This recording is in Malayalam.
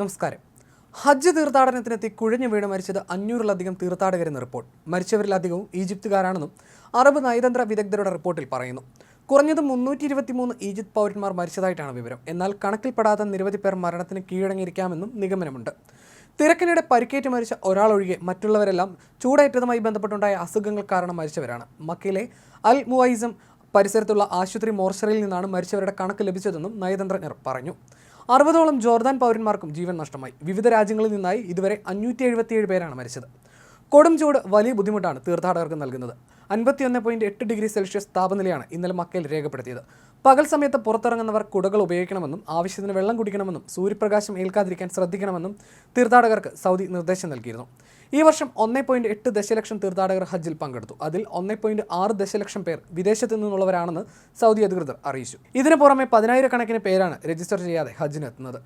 നമസ്കാരം. ഹജ്ജ് തീർത്ഥാടനത്തിനെത്തി കുഴഞ്ഞു വീണ് മരിച്ചത് അഞ്ഞൂറിലധികം തീർത്ഥാടകരെന്ന് റിപ്പോർട്ട്. മരിച്ചവരിലധികവും ഈജിപ്തുകാരാണെന്നും അറബ് നയതന്ത്ര വിദഗ്ധരുടെ റിപ്പോർട്ടിൽ പറയുന്നു. കുറഞ്ഞത് മുന്നൂറ്റി ഇരുപത്തിമൂന്ന് ഈജിപ്ത് പൗരന്മാർ മരിച്ചതായിട്ടാണ് വിവരം. എന്നാൽ കണക്കിൽപ്പെടാത്ത നിരവധി പേർ മരണത്തിന് കീഴടങ്ങിയിരിക്കാമെന്നും നിഗമനമുണ്ട്. തിരക്കിനിടെ പരിക്കേറ്റ് മരിച്ച ഒരാളൊഴികെ മറ്റുള്ളവരെല്ലാം ചൂടേറ്റതുമായി ബന്ധപ്പെട്ടുണ്ടായ അസുഖങ്ങൾ കാരണം മരിച്ചവരാണ്. മക്കയിലെ അൽ മുവൈസം പരിസരത്തുള്ള ആശുപത്രി മോർച്ചറിയിൽ നിന്നാണ് മരിച്ചവരുടെ കണക്ക് ലഭിച്ചതെന്നും നയതന്ത്രജ്ഞർ പറഞ്ഞു. അറുപതോളം ജോർദാൻ പൗരന്മാർക്കും ജീവൻ നഷ്ടമായി. വിവിധ രാജ്യങ്ങളിൽ നിന്നായി ഇതുവരെ അഞ്ഞൂറ്റി എഴുപത്തിയേഴ് പേരാണ് മരിച്ചത്. കൊടും ചൂട് വലിയ ബുദ്ധിമുട്ടാണ് തീർത്ഥാടകർക്ക് നൽകുന്നത്. അൻപത്തിയൊന്ന് പോയിന്റ് എട്ട് ഡിഗ്രി സെൽഷ്യസ് താപനിലയാണ് ഇന്നലെ മക്കയിൽ രേഖപ്പെടുത്തിയത്. പകൽ സമയത്ത് പുറത്തിറങ്ങുന്നവർ കുടകൾ ഉപയോഗിക്കണമെന്നും ആവശ്യത്തിന് വെള്ളം കുടിക്കണമെന്നും സൂര്യപ്രകാശം ഏൽക്കാതിരിക്കാൻ ശ്രദ്ധിക്കണമെന്നും തീർത്ഥാടകർക്ക് സൗദി നിർദ്ദേശം നൽകിയിരുന്നു. ഈ വർഷം ഒന്നേ പോയിന്റ് എട്ട് ദശലക്ഷം തീർത്ഥാടകർ ഹജ്ജിൽ പങ്കെടുത്തു. അതിൽ ഒന്നേ പോയിന്റ് ആറ് ദശലക്ഷം പേർ വിദേശത്തു നിന്നുള്ളവരാണെന്ന് സൗദി അധികൃതർ അറിയിച്ചു. ഇതിനു പുറമെ പതിനായിരക്കണക്കിന് പേരാണ് രജിസ്റ്റർ ചെയ്യാതെ ഹജ്ജിന് എത്തുന്നത്